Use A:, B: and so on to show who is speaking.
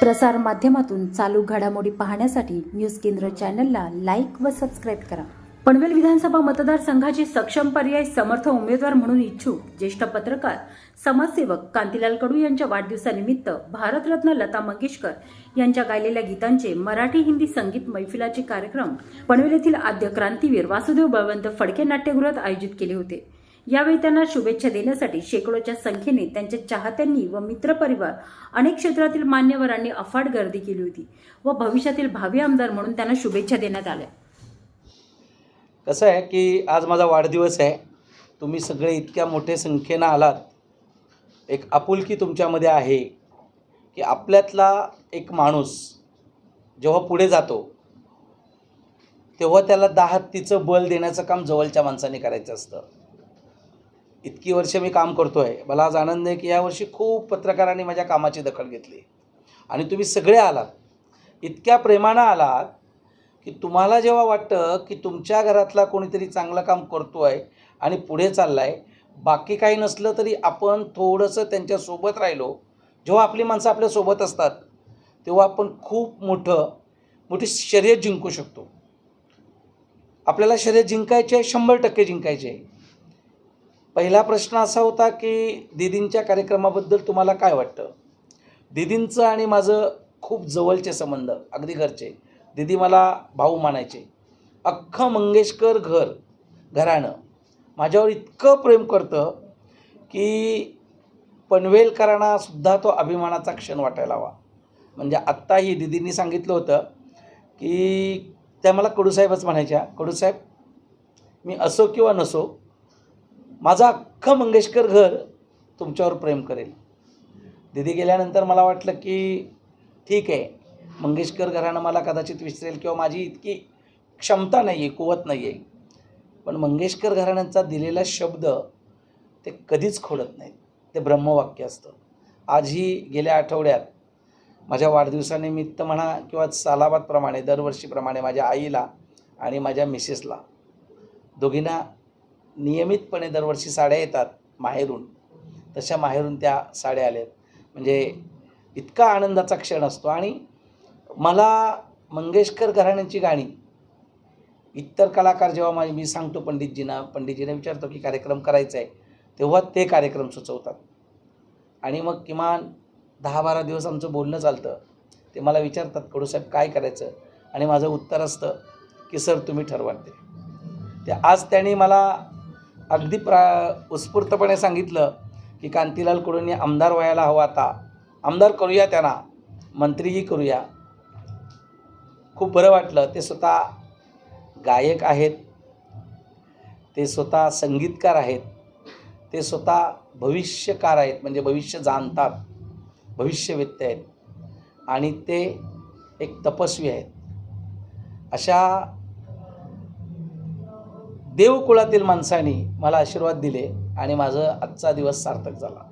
A: प्रसार माध्यमातून चालू घडामोडी पाहण्यासाठी न्यूज केंद्र चॅनलला लाईक व सबस्क्राईब करा. पनवेल विधानसभा मतदारसंघाचे सक्षम पर्याय समर्थ उमेदवार म्हणून इच्छुक ज्येष्ठ पत्रकार समाजसेवक कांतीलाल कडू यांच्या वाढदिवसानिमित्त भारतरत्न लता मंगेशकर यांच्या गायलेल्या गीतांचे मराठी हिंदी संगीत मैफिलाचे कार्यक्रम पनवेल येथील आद्य क्रांतीवीर वासुदेव बळवंत फडके नाट्यगृहात आयोजित केले होते. यावेळी त्यांना शुभेच्छा देण्यासाठी शेकडोच्या संख्येने त्यांच्या चाहत्यांनी व मित्रपरिवार अनेक क्षेत्रातील मान्यवरांनी अफाट गर्दी केली होती व भविष्यातील भावी आमदार म्हणून त्यांना शुभेच्छा देण्यात आल्या.
B: कसं आहे की आज माझा वाढदिवस आहे. तुम्ही सगळे इतक्या मोठ्या संख्येनं आलात. एक आपुलकी तुमच्यामध्ये आहे की आपल्यातला एक माणूस जेव्हा पुढे जातो तेव्हा त्याला दहा हत्तीचं बल देण्याचं काम जवळच्या माणसाने करायचं असतं. इतकी वर्ष मी काम करतो आहे मला आज आनंद आहे की यावर्षी खूप पत्रकारांनी माझ्या कामाची दखल घेतली. आणि तुम्ही सगळे आलात. इतक्या प्रेमानं आलात की तुम्हाला जेव्हा वाटतं की तुमच्या घरातला कोणीतरी चांगलं काम करतो आहे आणि पुढे चालला आहे बाकी काही नसलं तरी आपण थोडंसं त्यांच्यासोबत राहिलो. जेव्हा आपली माणसं आपल्यासोबत असतात तेव्हा आपण खूप मोठं मोठी शर्यत जिंकू शकतो. आपल्याला शर्यत जिंकायची आहे शंभर टक्के जिंकायची आहे. पहिला प्रश्न असा होता की दिदींच्या कार्यक्रमाबद्दल तुम्हाला काय वाटतं? दिदींचं आणि माझं खूप जवळचे संबंध अगदी घरचे. दिदी मला भाऊ मानायचे. अख्खं मंगेशकर घर घराणं. माझ्यावर इतकं प्रेम करतं की पनवेलकरांना सुद्धा तो अभिमानाचा क्षण वाटायला हवा. म्हणजे आत्ताही दिदींनी सांगितलं होतं की त्या मला कडूसाहेबच म्हणायच्या कडूसाहेब मी असो किंवा नसो माझं अख्खं मंगेशकर घर तुमच्यावर प्रेम करेल. दिदी गेल्यानंतर मला वाटलं की ठीक आहे मंगेशकर घराणं मला कदाचित विसरेल किंवा माझी इतकी क्षमता नाही आहे कुवत नाही आहे पण मंगेशकर घराण्यांचा दिलेला शब्द ते कधीच खोडत नाहीत. ते ब्रह्मवाक्य असतं. आजही गेल्या आठवड्यात माझ्या वाढदिवसानिमित्त म्हणा किंवा सालाबादप्रमाणे दरवर्षीप्रमाणे माझ्या आईला आणि माझ्या मिसेसला दोघींना नियमितपणे दरवर्षी साड्या येतात माहेरून. तशा माहेरून त्या साड्या आल्यात. म्हणजे इतका आनंदाचा क्षण असतो. आणि मला मंगेशकर घराण्याची गाणी इतर कलाकार जेव्हा माझे मी सांगतो पंडितजींना पंडितजींना विचारतो की कार्यक्रम करायचा आहे तेव्हा ते कार्यक्रम सुचवतात. आणि मग किमान दहा बारा दिवस आमचं बोलणं चालतं. ते मला विचारतात कडूसाहेब काय करायचं? आणि माझं उत्तर असतं की सर तुम्ही ठरवा ते. ते आज त्यांनी मला अगदी प्रा उत्स्फूर्तपणे सांगितलं की कांतीलाल कुडूंनी आमदार व्हायला हवा आता. आमदार करूया त्यांना मंत्रीही करूया. खूप बरं वाटलं. ते स्वतः गायक आहेत. ते स्वतः संगीतकार आहेत. ते स्वतः भविष्यकार आहेत म्हणजे भविष्य जाणतात. भविष्यवेत्ते आहेत. आणि ते एक तपस्वी आहेत. अशा देवकुळातील माणसांनी मला आशीर्वाद दिले आणि माझं आजचा दिवस सार्थक झाला.